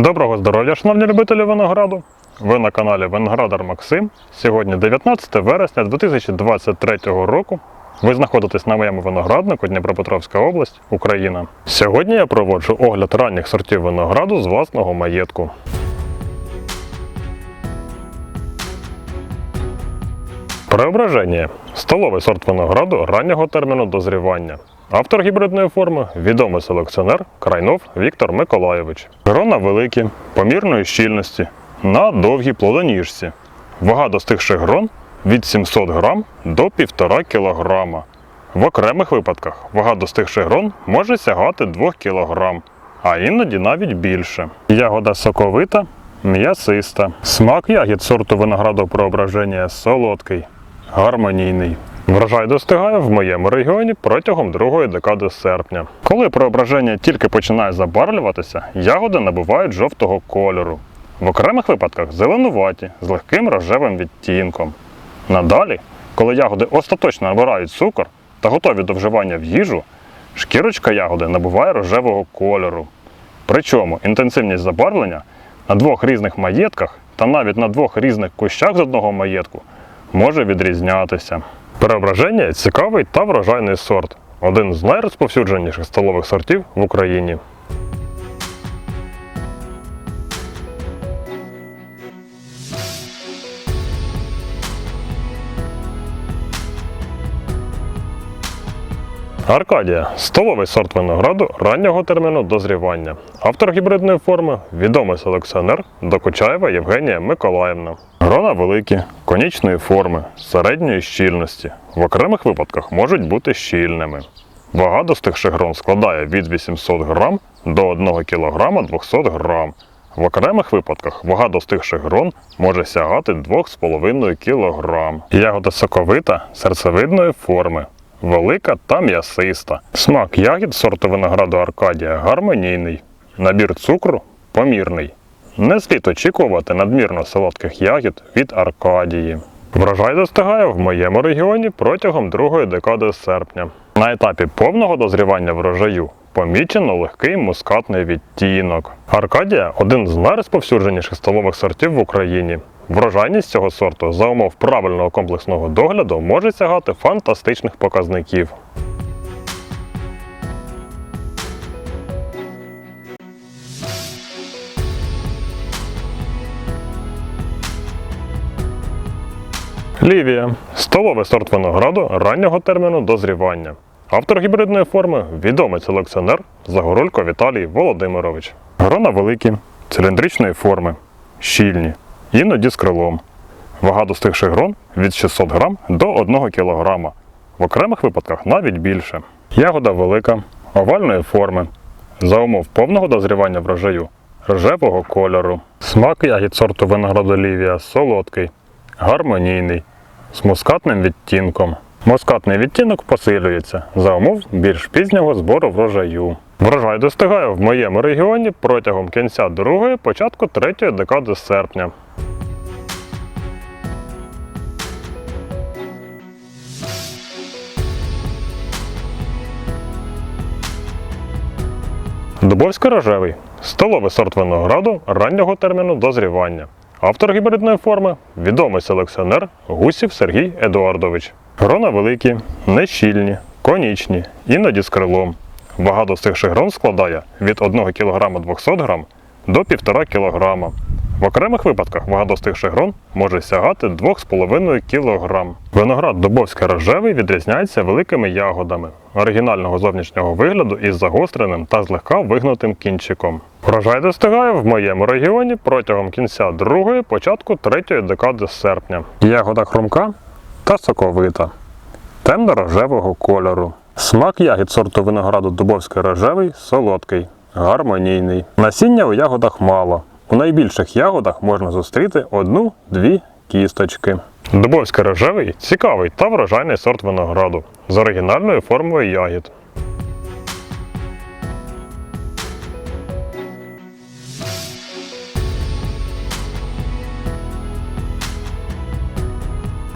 Доброго здоров'я, шановні любителі винограду! Ви на каналі Виноградар Максим. Сьогодні 19 вересня 2023 року. Ви знаходитесь на моєму винограднику Дніпропетровська область, Україна. Сьогодні я проводжу огляд ранніх сортів винограду з власного маєтку. Преображення столовий сорт винограду раннього терміну дозрівання. Автор гібридної форми відомий селекціонер Крайнов Віктор Миколайович. Грона великі, помірної щільності, на довгій плодоніжці. Вага достигших грон від 700 грам до 1,5 кг. В окремих випадках вага достигших грон може сягати 2 кг, а іноді навіть більше. Ягода соковита, м'ясиста. Смак ягід сорту винограду преображення солодкий, гармонійний. Врожай достигає в моєму регіоні протягом другої декади серпня. Коли преображення тільки починає забарвлюватися, ягоди набувають жовтого кольору. В окремих випадках зеленуваті з легким рожевим відтінком. Надалі, коли ягоди остаточно набирають цукор та готові до вживання в їжу, шкірочка ягоди набуває рожевого кольору. Причому інтенсивність забарвлення на двох різних маєтках та навіть на двох різних кущах з одного маєтку може відрізнятися. Преображення цікавий та врожайний сорт, один з найрозповсюдженіших столових сортів в Україні. Аркадія столовий сорт винограду раннього терміну дозрівання. Автор гібридної форми відомий селекціонер Докучаєва Євгенія Миколаївна. Грона великі, конічної форми, середньої щільності. В окремих випадках можуть бути щільними. Вага достигших грон складає від 800 грам до 1 кг 200 грам. В окремих випадках вага достигших грон може сягати 2,5 кг. Ягода соковита, серцевидної форми, велика та м'ясиста. Смак ягід сорту винограду Аркадія гармонійний. Набір цукру помірний. Не слід очікувати надмірно солодких ягід від Аркадії. Врожай достигає в моєму регіоні протягом другої декади серпня. На етапі повного дозрівання врожаю помічено легкий мускатний відтінок. Аркадія один з найрозповсюдженіших столових сортів в Україні. Врожайність цього сорту за умов правильного комплексного догляду може сягати фантастичних показників. Лівія столовий сорт винограду раннього терміну дозрівання. Автор гібридної форми відомий селекціонер Загорулько Віталій Володимирович. Грона великі, циліндричної форми, щільні, іноді з крилом. Вага достигших грон від 600 грам до 1 кг. В окремих випадках навіть більше. Ягода велика, овальної форми. За умов повного дозрівання врожаю рожевого кольору. Смак ягід сорту винограду Лівія солодкий, гармонійний, з мускатним відтінком. Мускатний відтінок посилюється за умов більш пізнього збору врожаю. Врожай достигає в моєму регіоні протягом кінця другої, початку третьої декади серпня. Дубовський рожевий столовий сорт винограду раннього терміну дозрівання. Автор гібридної форми відомий селекціонер Гусів Сергій Едуардович. Грона великі, нещільні, конічні, іноді з крилом. Вага достигших грон складає від 1 кг 200 г до 1,5 кг. В окремих випадках вага достигших грон може сягати 2,5 кг. Виноград Дубовський рожевий відрізняється великими ягодами оригінального зовнішнього вигляду із загостреним та злегка вигнутим кінчиком. Врожай достигає в моєму регіоні протягом кінця другої, початку третьої декади серпня. Ягода хрумка та соковита, темно-рожевого кольору. Смак ягід сорту винограду Дубовський рожевий солодкий, гармонійний. Насіння у ягодах мало. У найбільших ягодах можна зустріти одну-дві кісточки. Дубовський рожевий цікавий та врожайний сорт винограду з оригінальною формою ягід.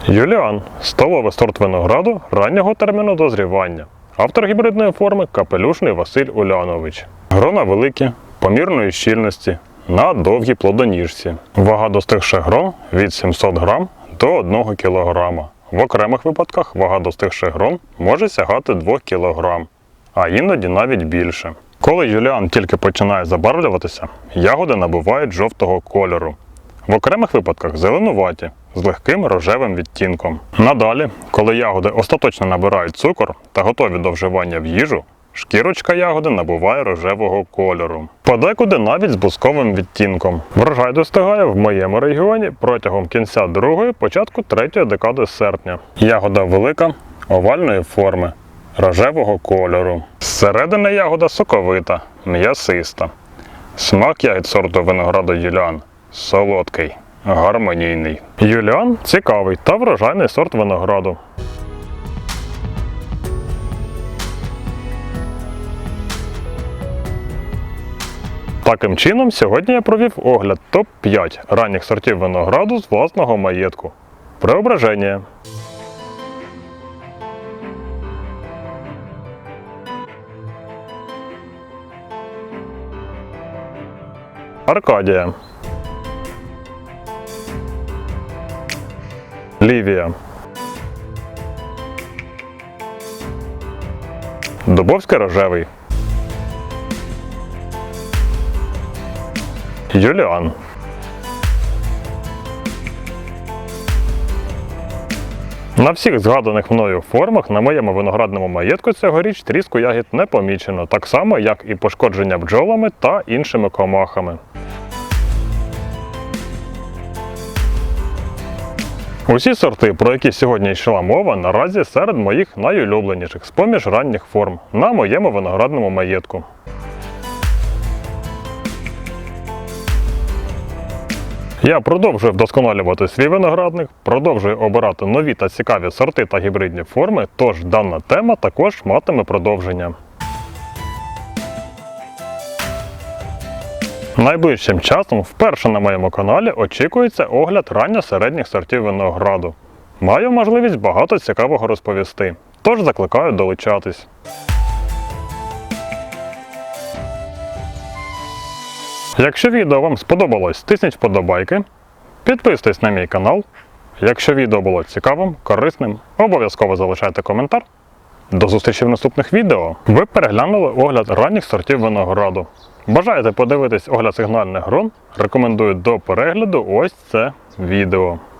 Юліан столовий сорт винограду раннього терміну дозрівання. Автор гібридної форми капелюшний Василь Улянович. Грона великі, помірної щільності, на довгій плодоніжці. Вага достигших грон від 700 грам до 1 кг. В окремих випадках вага достигших грон може сягати 2 кг, а іноді навіть більше. Коли юліан тільки починає забарвлюватися, ягоди набувають жовтого кольору. В окремих випадках зеленуваті з легким рожевим відтінком. Надалі, коли ягоди остаточно набирають цукор та готові до вживання в їжу, шкірочка ягоди набуває рожевого кольору. Подекуди навіть з бусковим відтінком. Врожай достигає в моєму регіоні протягом кінця другої, початку третьої декади серпня. Ягода велика, овальної форми, рожевого кольору. Зсередини ягода соковита, м'ясиста. Смак ягід сорту винограду Юліан солодкий, гармонійний. Юліан цікавий та врожайний сорт винограду. Таким чином, сьогодні я провів огляд топ-5 ранніх сортів винограду з власного маєтку. Преображення. Аркадія. Лівія. Дубовський рожевий. Юліан. На всіх згаданих мною формах на моєму виноградному маєтку цьогоріч тріску ягід не помічено, так само як і пошкодження бджолами та іншими комахами. Усі сорти, про які сьогодні йшла мова, наразі серед моїх найулюбленіших з-поміж ранніх форм на моєму виноградному маєтку. Я продовжую вдосконалювати свій виноградник, продовжую обирати нові та цікаві сорти та гібридні форми, тож дана тема також матиме продовження. Найближчим часом вперше на моєму каналі очікується огляд ранньо-середніх сортів винограду. Маю можливість багато цікавого розповісти, тож закликаю долучатись. Якщо відео вам сподобалось, тисніть вподобайки, підписуйтесь на мій канал. Якщо відео було цікавим, корисним, обов'язково залишайте коментар. До зустрічі в наступних відео. Ви переглянули огляд ранніх сортів винограду. Бажаєте подивитись огляд сигнальних грун? Рекомендую до перегляду ось це відео.